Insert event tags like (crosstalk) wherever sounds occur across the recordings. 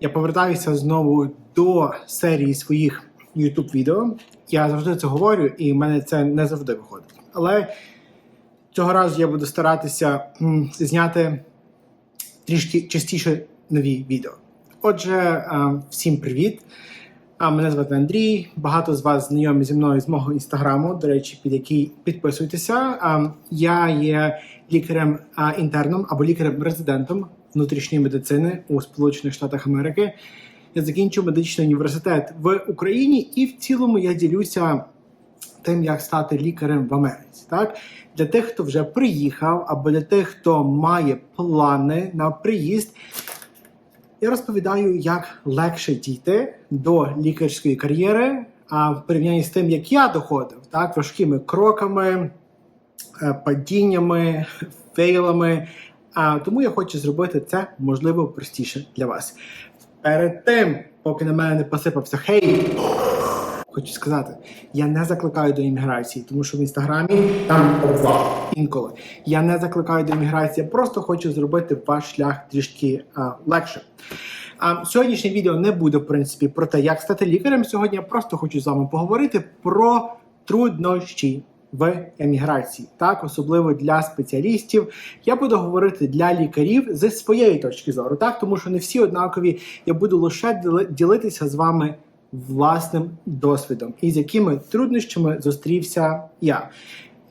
Я повертаюся знову до серії своїх YouTube відео. Я завжди це говорю, і в мене це не завжди виходить. Але цього разу я буду старатися зняти трішки частіше нові відео. Отже, всім привіт! А мене звати Андрій. Багато з вас знайомі зі мною з мого інстаграму, до речі, під який підписуйтеся. Я є лікарем інтерном або лікарем-резидентом внутрішньої медицини у Сполучених Штатах Америки. Я закінчив медичний університет в Україні, і в цілому я ділюся тим, як стати лікарем в Америці. Так для тих, хто вже приїхав, або для тих, хто має плани на приїзд. Я розповідаю, як легше дійти до лікарської кар'єри, а в порівнянні з тим, як я доходив, так, важкими кроками, е, падіннями, фейлами. А тому я хочу зробити це можливо простіше для вас. Перед тим, поки на мене не посипався хейт, хочу сказати, я не закликаю до імміграції, тому що в інстаграмі там обвал інколи. Я не закликаю до імміграції, я просто хочу зробити ваш шлях трішки а, легше. А сьогоднішнє відео не буде в принципі про те, як стати лікарем. Сьогодні я просто хочу з вами поговорити про труднощі в еміграції, так особливо для спеціалістів. Я буду говорити для лікарів зі своєї точки зору, так тому що не всі однакові. Я буду лише ділитися з вами власним досвідом і з якими труднощами зустрівся я.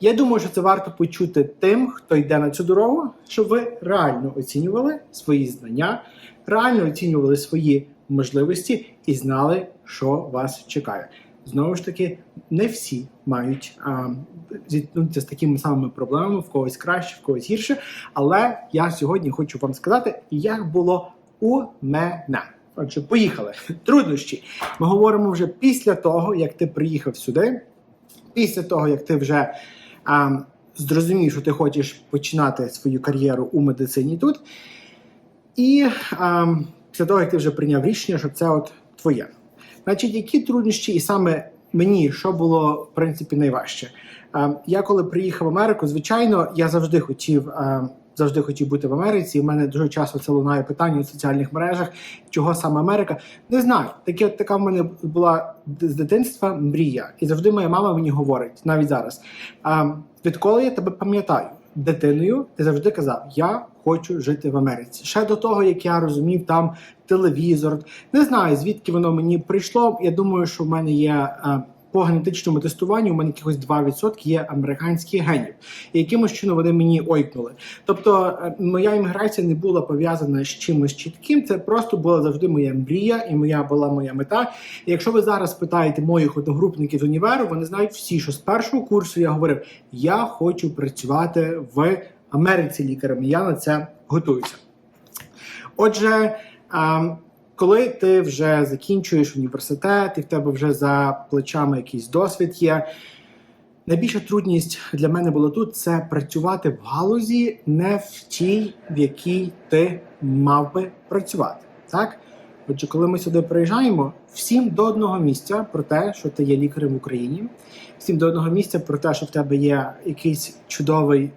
Я думаю, що це варто почути тим, хто йде на цю дорогу, щоб ви реально оцінювали свої знання, реально оцінювали свої можливості і знали, що вас чекає. Знову ж таки, не всі мають а, зіткнутися з такими самими проблемами, в когось краще, в когось гірше. Але я сьогодні хочу вам сказати, як було у мене. Отже, поїхали. (laughs) Труднощі. Ми говоримо вже після того, як ти приїхав сюди, після того, як ти вже а, зрозумів, що ти хочеш починати свою кар'єру у медицині тут. І а, після того, як ти вже прийняв рішення, що це от твоє. Значить, які труднощі, і саме мені що було в принципі найважче? А, я коли приїхав в Америку, звичайно, я завжди хотів. А, Завжди хотів бути в Америці. і в мене дуже часто це лунає питання у соціальних мережах, чого саме Америка. Не знаю. Таке, от така в мене була з дитинства мрія. І завжди моя мама мені говорить, навіть зараз. А, відколи я тебе пам'ятаю, дитиною ти завжди казав: Я хочу жити в Америці. Ще до того, як я розумів там телевізор. Не знаю, звідки воно мені прийшло. Я думаю, що в мене є. а, по генетичному тестуванню у мене якихось 2% є американських генів, і якимось чином вони мені ойкнули. Тобто е, моя імміграція не була пов'язана з чимось чітким. Це просто була завжди моя мрія, і моя була моя мета. І якщо ви зараз питаєте моїх одногрупників з універу, вони знають всі, що з першого курсу я говорив: я хочу працювати в Америці лікарем. Я на це готуюся. Отже. ем, коли ти вже закінчуєш університет, і в тебе вже за плечами якийсь досвід є. Найбільша трудність для мене була тут це працювати в галузі, не в тій, в якій ти мав би працювати. Так? Отже, коли ми сюди приїжджаємо, всім до одного місця про те, що ти є лікарем в Україні, всім до одного місця про те, що в тебе є якийсь чудовий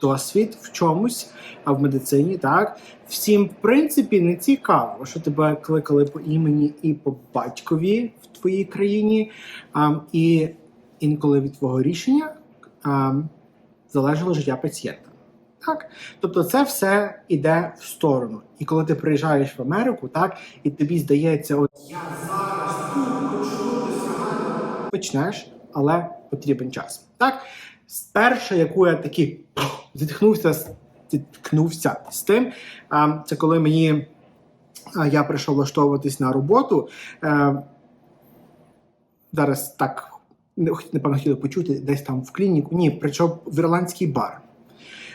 досвід в чомусь, а в медицині, так всім, в принципі, не цікаво, що тебе кликали по імені і по батькові в твоїй країні, а, і інколи від твого рішення а, залежало життя пацієнта. Так, тобто це все іде в сторону. І коли ти приїжджаєш в Америку, так і тобі здається, от я зараз тут почнеш, але потрібен час. Так, перша, яку я таки зіткнувся з зіткнувся з тим, а, це коли мені я прийшов влаштовуватись на роботу. Е, зараз так напевно хотіли почути десь там в клініку. Ні, прийшов в ірландський бар.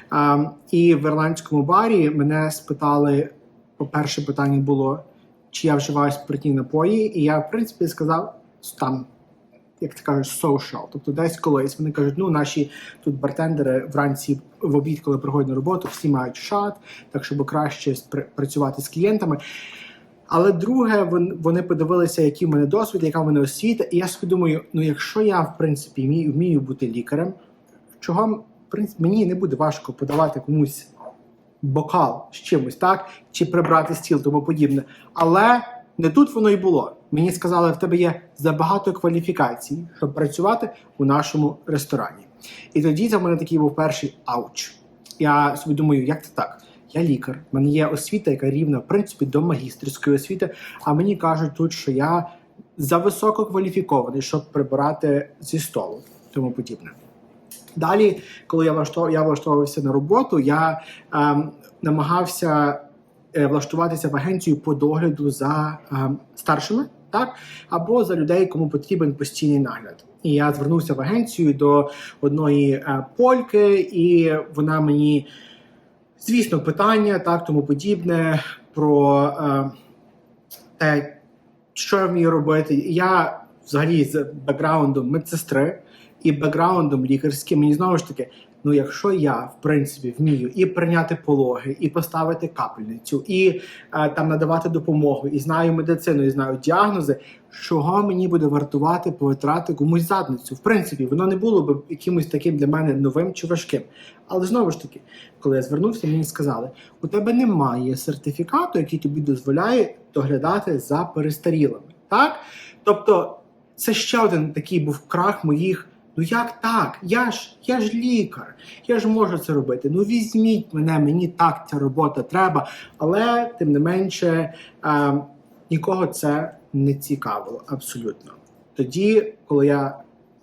А, і в ірландському барі мене спитали: по-перше, питання було, чи я вживаю спиртні напої, і я, в принципі, сказав там. Як ти кажеш, social. Тобто десь колись вони кажуть, ну наші тут бартендери вранці в обід, коли приходять на роботу, всі мають шат, так щоб краще працювати з клієнтами. Але друге, вони подивилися, який в мене досвід, яка в мене освіта. І я собі думаю, ну якщо я в принципі вмію, бути лікарем, чого в принципі, мені не буде важко подавати комусь бокал з чимось, так? Чи прибрати стіл, тому подібне. Але не тут воно і було. Мені сказали, в тебе є забагато кваліфікацій, щоб працювати у нашому ресторані. І тоді це в мене такий був перший ауч. Я собі думаю, як це так? Я лікар, в мене є освіта, яка рівна, в принципі, до магістерської освіти. А мені кажуть тут, що я зависоко кваліфікований, щоб прибирати зі столу, тому подібне. Далі, коли я влаштов... я влаштовувався на роботу, я ем, намагався влаштуватися в агенцію по догляду за ем, старшими, так або за людей, кому потрібен постійний нагляд. І я звернувся в агенцію до одної е, польки, і вона мені, звісно, питання, так тому подібне про е, те, що я вмію робити. Я взагалі з бекграундом медсестри і бекграундом лікарським. Мені знову ж таки, ну якщо я в принципі вмію і прийняти пологи, і поставити капельницю, і е, там надавати допомогу, і знаю медицину, і знаю діагнози, чого мені буде вартувати повитрати комусь задницю? В принципі, воно не було б якимось таким для мене новим чи важким. Але знову ж таки, коли я звернувся, мені сказали: у тебе немає сертифікату, який тобі дозволяє доглядати за перестарілими. Так? Тобто, це ще один такий був крах моїх. Ну як так? Я ж я ж лікар, я ж можу це робити. Ну візьміть мене, мені так ця робота треба. Але тим не менше е, нікого це не цікавило абсолютно. Тоді, коли я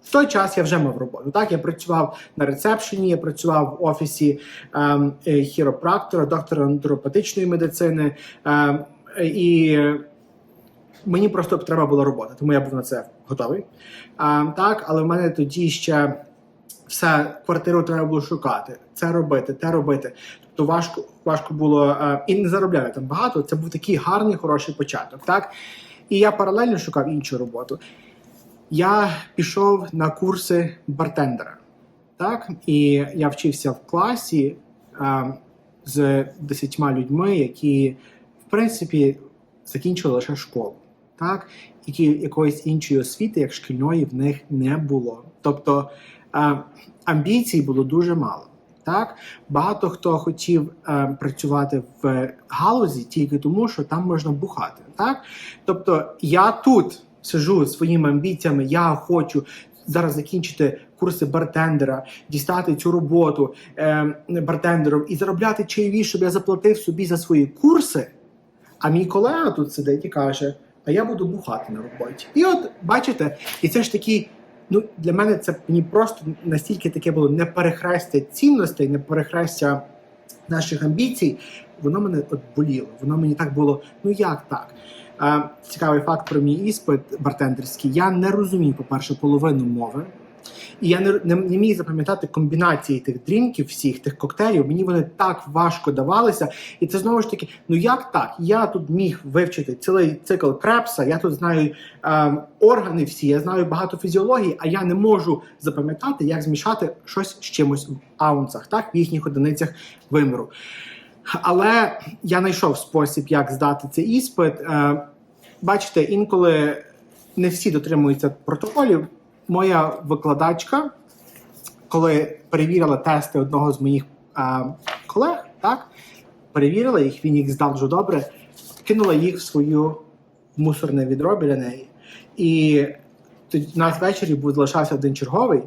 в той час я вже мав роботу. Так, я працював на рецепшені, я працював в офісі ем, е, хіропрактора, доктора антропатичної медицини. Ем, і мені просто треба була робота, тому я був на це готовий. А, так, але в мене тоді ще все квартиру треба було шукати, це робити, те робити. Тобто важко важко було а, і не заробляю там багато. Це був такий гарний, хороший початок. Так, і я паралельно шукав іншу роботу. Я пішов на курси бартендера. Так, і я вчився в класі а, з десятьма людьми, які в принципі закінчили лише школу так, які якоїсь іншої освіти, як шкільної, в них не було. Тобто е, амбіцій було дуже мало. Так, багато хто хотів е, працювати в галузі тільки тому, що там можна бухати. Так, тобто я тут сижу своїми амбіціями, я хочу. Зараз закінчити курси бартендера, дістати цю роботу е, бартендером і заробляти чайові, щоб я заплатив собі за свої курси. А мій колега тут сидить і каже: а я буду бухати на роботі. І от бачите, і це ж такі. Ну, для мене це мені просто настільки таке було не перехрестя цінностей, не перехрестя наших амбіцій. Воно мене от боліло. Воно мені так було. Ну як так? Е, цікавий факт про мій іспит бартендерський. Я не розумію, по-перше, половину мови. І я не, не, не міг запам'ятати комбінації тих дрінків, всіх тих коктейлів. Мені вони так важко давалися. І це знову ж таки, ну як так? Я тут міг вивчити цілий цикл крепса, я тут знаю е, органи всі, я знаю багато фізіології, а я не можу запам'ятати, як змішати щось з чимось в аунсах, так, в їхніх одиницях виміру. Але я знайшов спосіб, як здати цей іспит. Е, бачите, інколи не всі дотримуються протоколів моя викладачка, коли перевірила тести одного з моїх а, колег, так, перевірила їх, він їх здав дуже добре, кинула їх в свою мусорне відро біля неї. І тоді нас ввечері був залишався один черговий.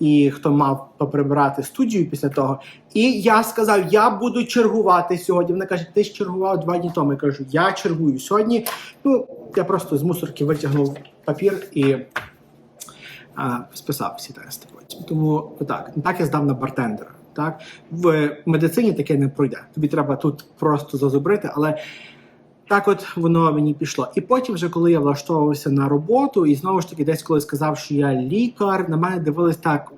І хто мав поприбирати студію після того. І я сказав: я буду чергувати сьогодні. Вона каже: ти ж чергував два дні тому. Я кажу, я чергую сьогодні. Ну, я просто з мусорки витягнув папір і списав всі тести потім. Тому так, так я здав на бартендера. Так в медицині таке не пройде. Тобі треба тут просто зазубрити, але так от воно мені пішло. І потім, вже коли я влаштовувався на роботу, і знову ж таки, десь коли сказав, що я лікар, на мене дивились так.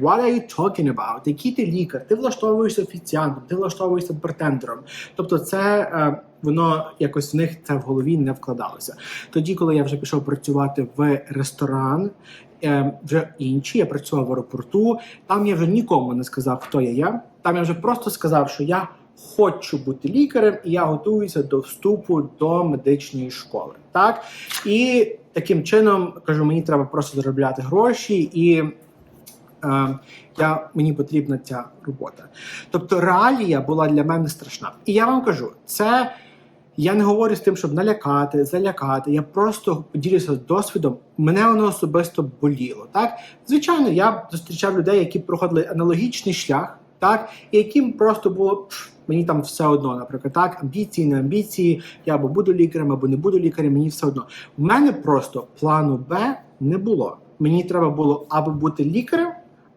What are you talking about? Який ти лікар? Ти влаштовуєшся офіціантом, ти влаштовуєшся бартендером. Тобто, це е, воно якось в них це в голові не вкладалося. Тоді, коли я вже пішов працювати в ресторан, вже інші, я працював в аеропорту. Там я вже нікому не сказав, хто я є. Там я вже просто сказав, що я хочу бути лікарем, і я готуюся до вступу до медичної школи. Так і таким чином кажу, мені треба просто заробляти гроші і. е, я, мені потрібна ця робота. Тобто реалія була для мене страшна. І я вам кажу, це я не говорю з тим, щоб налякати, залякати. Я просто поділюся досвідом. Мене воно особисто боліло. Так, звичайно, я зустрічав людей, які проходили аналогічний шлях, так, і яким просто було пф, мені там все одно, наприклад, так, амбіції, не амбіції, я або буду лікарем, або не буду лікарем, мені все одно. У мене просто плану Б не було. Мені треба було або бути лікарем,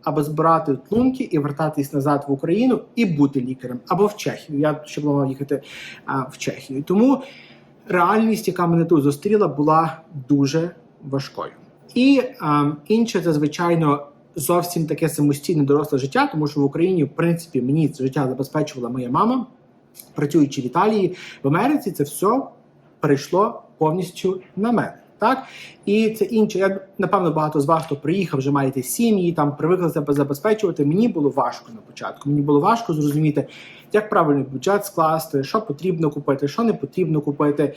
або збирати тлумки і вертатись назад в Україну і бути лікарем, або в Чехію. Я ще планував їхати а, в Чехію. Тому реальність, яка мене тут зустріла, була дуже важкою. І а, інше, це звичайно. Зовсім таке самостійне доросле життя, тому що в Україні, в принципі, мені це життя забезпечувала моя мама, працюючи в Італії, в Америці, це все перейшло повністю на мене. Так і це інше. Я напевно багато з вас, хто приїхав, вже маєте сім'ї, там привикли себе забезпечувати. Мені було важко на початку. Мені було важко зрозуміти, як правильно бюджет скласти, що потрібно купити, що не потрібно купити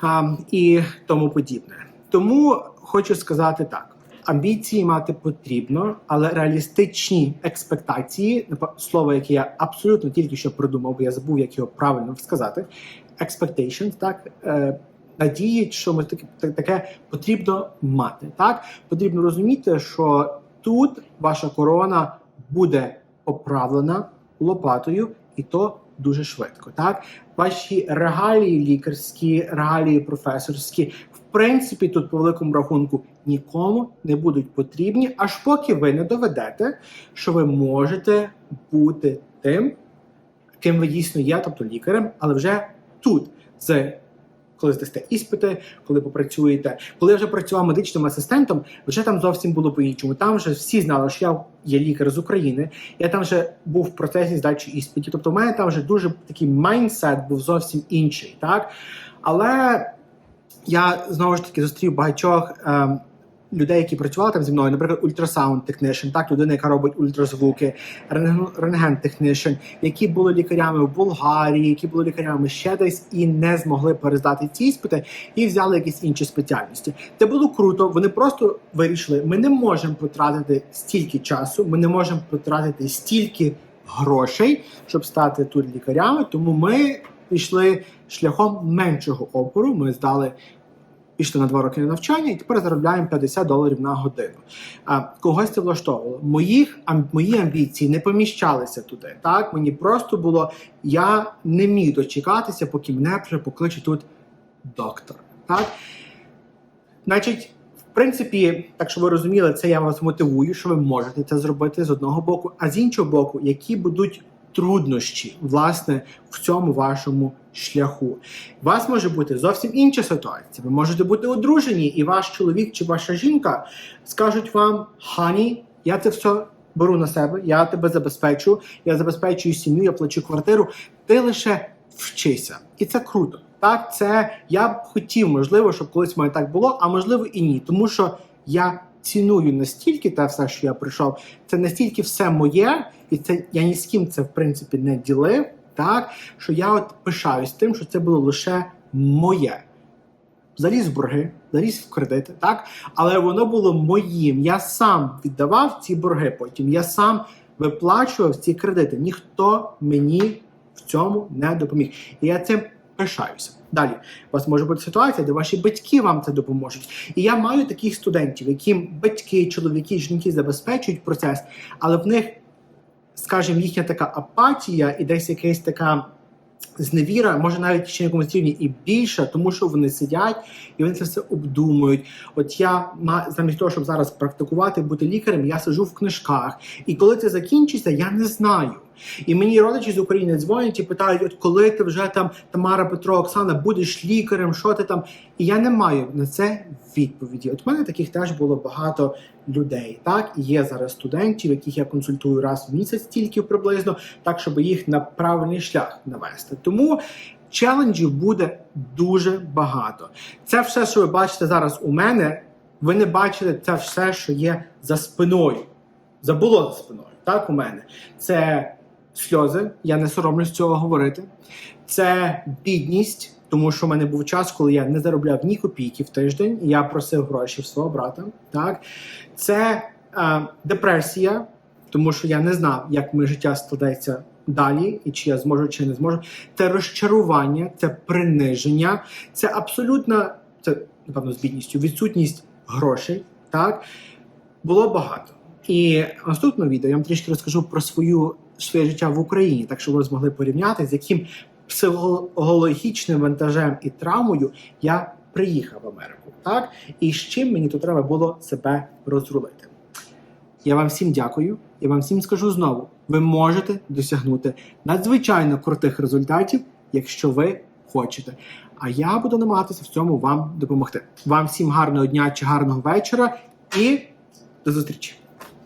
а, і тому подібне. Тому хочу сказати так: амбіції мати потрібно, але реалістичні експектації, слово, яке я абсолютно тільки що придумав, бо я забув, як його правильно сказати. Expectations, так. Надії, що ми таке, таке потрібно мати. Так потрібно розуміти, що тут ваша корона буде поправлена лопатою, і то дуже швидко. Так, ваші регалії лікарські, регалії професорські, в принципі, тут по великому рахунку нікому не будуть потрібні, аж поки ви не доведете, що ви можете бути тим, ким ви дійсно є, тобто лікарем, але вже тут з коли здасте іспити, коли попрацюєте. Коли я вже працював медичним асистентом, вже там зовсім було по-іншому. Там вже всі знали, що я є лікар з України. Я там вже був в процесі здачі іспитів. Тобто, в мене там вже дуже такий майндсет був зовсім інший. Так? Але я знову ж таки зустрів багатьох. ем, Людей, які працювали там зі мною, наприклад, ультрасаунд технішн, так, людина, яка робить ультразвуки, рентген технішн, які були лікарями в Болгарії, які були лікарями ще десь і не змогли перездати ці іспити, і взяли якісь інші спеціальності. Це було круто. Вони просто вирішили: ми не можемо потратити стільки часу, ми не можемо потратити стільки грошей, щоб стати тут лікарями. Тому ми пішли шляхом меншого опору. Ми здали пішли на два роки на навчання і тепер заробляємо 50 доларів на годину. А когось це влаштовувало. Моїх ам, мої амбіції не поміщалися туди. Так мені просто було я не міг дочекатися, поки мене покличе тут доктор. Так, значить. В принципі, так що ви розуміли, це я вас мотивую, що ви можете це зробити з одного боку, а з іншого боку, які будуть труднощі власне в цьому вашому шляху. У вас може бути зовсім інша ситуація. Ви можете бути одружені, і ваш чоловік чи ваша жінка скажуть вам: Хані, я це все беру на себе, я тебе забезпечу, я забезпечую сім'ю, я плачу квартиру. Ти лише вчися, і це круто. Так, це я б хотів, можливо, щоб колись в так було, а можливо і ні, тому що я ціную настільки те все, що я прийшов, це настільки все моє, і це я ні з ким це в принципі не ділив. Так, що я от пишаюсь тим, що це було лише моє. Заліз в борги, заліз в кредити, так, але воно було моїм. Я сам віддавав ці борги. Потім я сам виплачував ці кредити. Ніхто мені в цьому не допоміг. І я цим пишаюся. Далі у вас може бути ситуація, де ваші батьки вам це допоможуть. І я маю таких студентів, яким батьки, чоловіки, жінки забезпечують процес, але в них, скажімо, їхня така апатія і десь якась така. Зневіра, може навіть ще на якомусь рівні і більше, тому що вони сидять і вони це все обдумують. От я замість того, щоб зараз практикувати, бути лікарем, я сижу в книжках. І коли це закінчиться, я не знаю. І мені родичі з України дзвонять і питають: от коли ти вже там Тамара Петро, Оксана, будеш лікарем, що ти там? І я не маю на це відповіді. От в мене таких теж було багато людей. Так і є зараз студентів, яких я консультую раз в місяць, тільки приблизно, так щоб їх на правильний шлях навести. Тому челенджів буде дуже багато. Це все, що ви бачите зараз у мене. Ви не бачите це все, що є за спиною. Забуло за спиною. Так, у мене це сльози. Я не соромлюсь цього говорити. Це бідність, тому що в мене був час, коли я не заробляв ні копійки в тиждень, я просив гроші в свого брата. Так, це е, депресія, тому що я не знав, як моє життя складеться далі, і чи я зможу, чи не зможу. Це розчарування, це приниження, це абсолютно, це напевно з бідністю, відсутність грошей. Так було багато. І наступному відео я вам трішки розкажу про свою своє життя в Україні, так щоб ви змогли порівняти, з яким психологічним вантажем і травмою я приїхав в Америку. Так і з чим мені тут треба було себе розрулити. Я вам всім дякую. Я вам всім скажу знову: ви можете досягнути надзвичайно крутих результатів, якщо ви хочете. А я буду намагатися в цьому вам допомогти. Вам всім гарного дня чи гарного вечора і до зустрічі!